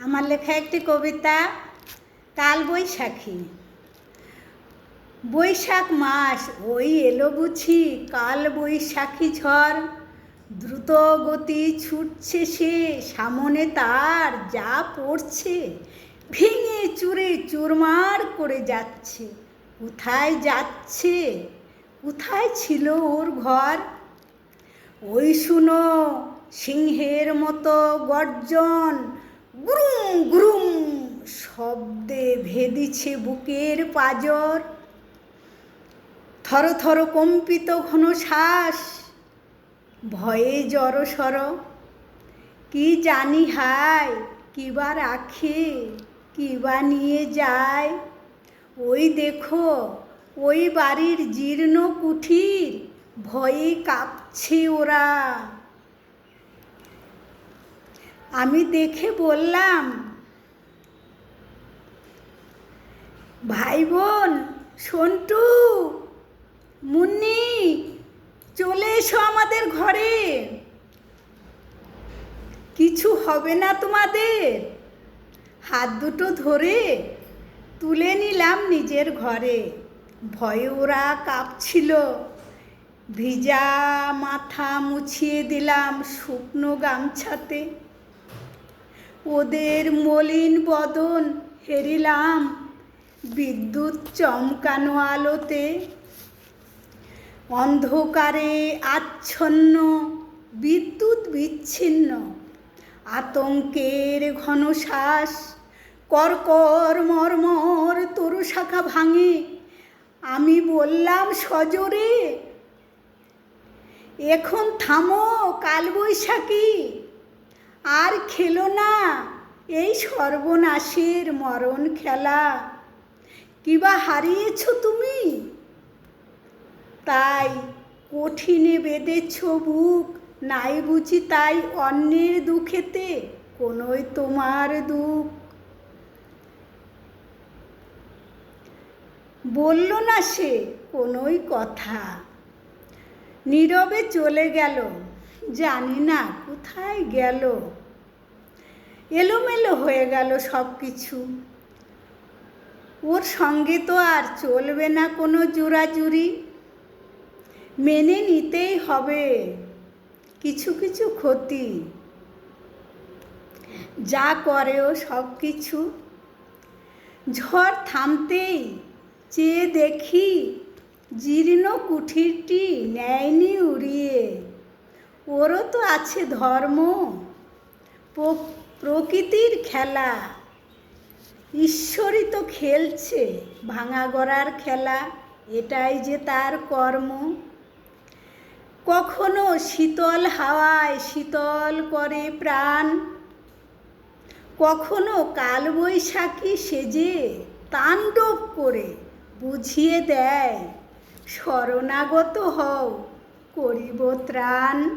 আমার লেখা একটি কবিতা, কাল বৈশাখী। বৈশাখ মাস, ওই এলো বুঝি, কাল বৈশাখী ঝড়। দ্রুত গতি ছুটছে সে, সামনে তার যা পড়ছে, ভেঙে চুরে চুরমার করে যাচ্ছে। কোথায় যাচ্ছে? কোথায় ছিল ওর ঘর? ওই শুনো, সিংহের মতো গর্জন গুরুম গুরুম শব্দে ভেদিছে বুকের পাজর। থর থর কম্পিত ঘন শ্বাস, ভয়ে জড়সর কি জানি হায় কিবা রাখে কিবা নিয়ে যায়। ওই দেখো, ওই বাড়ির জীর্ণ কুঠির, ভয়ে কাঁপছে ওরা। আমি দেখে বললাম ভাই বোন সন্টু, মুন্নি, চলে এসো আমাদের ঘরে। কিছু হবে না তোমাদের। হাত দুটো ধরে তুলে নিলাম নিজের ঘরে। ভয়ে ওরা কাঁপছিল। ভিজা মাথা মুছিয়ে দিলাম শুকনো গামছাতে। ওদের মলিন বদন হেরিলাম। বিদ্যুৎ চমকানো আলোতে অন্ধকারে আচ্ছন্ন, বিদ্যুৎ বিচ্ছিন্ন, আতঙ্কের ঘন শ্বাস, কর্কর মর্মর তরু শাখা ভাঙে। আমি বললাম, সজোরে, এখন থামো কালবৈশাখী। আর খেলো না এই সর্বনাশের মরণ খেলা। কিবা হারিয়েছ তুমি? তাই কঠিনে বেঁধেছ বুক, নাই বুঝি তাই অন্যের দুঃখেতে কোনোই তোমার দুঃখ। বলল না সে কোনোই কথা। নীরবে চলে গেল। জানি না, কোথায় গেল? এলোমেলো হয়ে গেল সব কিছু ওর সঙ্গে তো আর চলবে না কোনো জোরাজুরি। মেনে নিতেই হবে কিছু কিছু ক্ষতি। যা করে ও সব কিছু ঝড় থামতেই চেয়ে দেখি জীর্ণ কুঠিরটি নেয়নি উড়িয়ে। ওরও তো আছে ধর্ম। প্র- প্রকৃতির খেলা। ঈশ্বরই তো খেলছে ভাঙা গড়ার খেলা, এটাই যে তার কর্ম। কখনো শীতল হাওয়ায় শীতল করে প্রাণ। কখনো কালবৈশাখী সেজে তাণ্ডব করে বুঝিয়ে দেয়, শরণাগত হও, করিব ত্রাণ।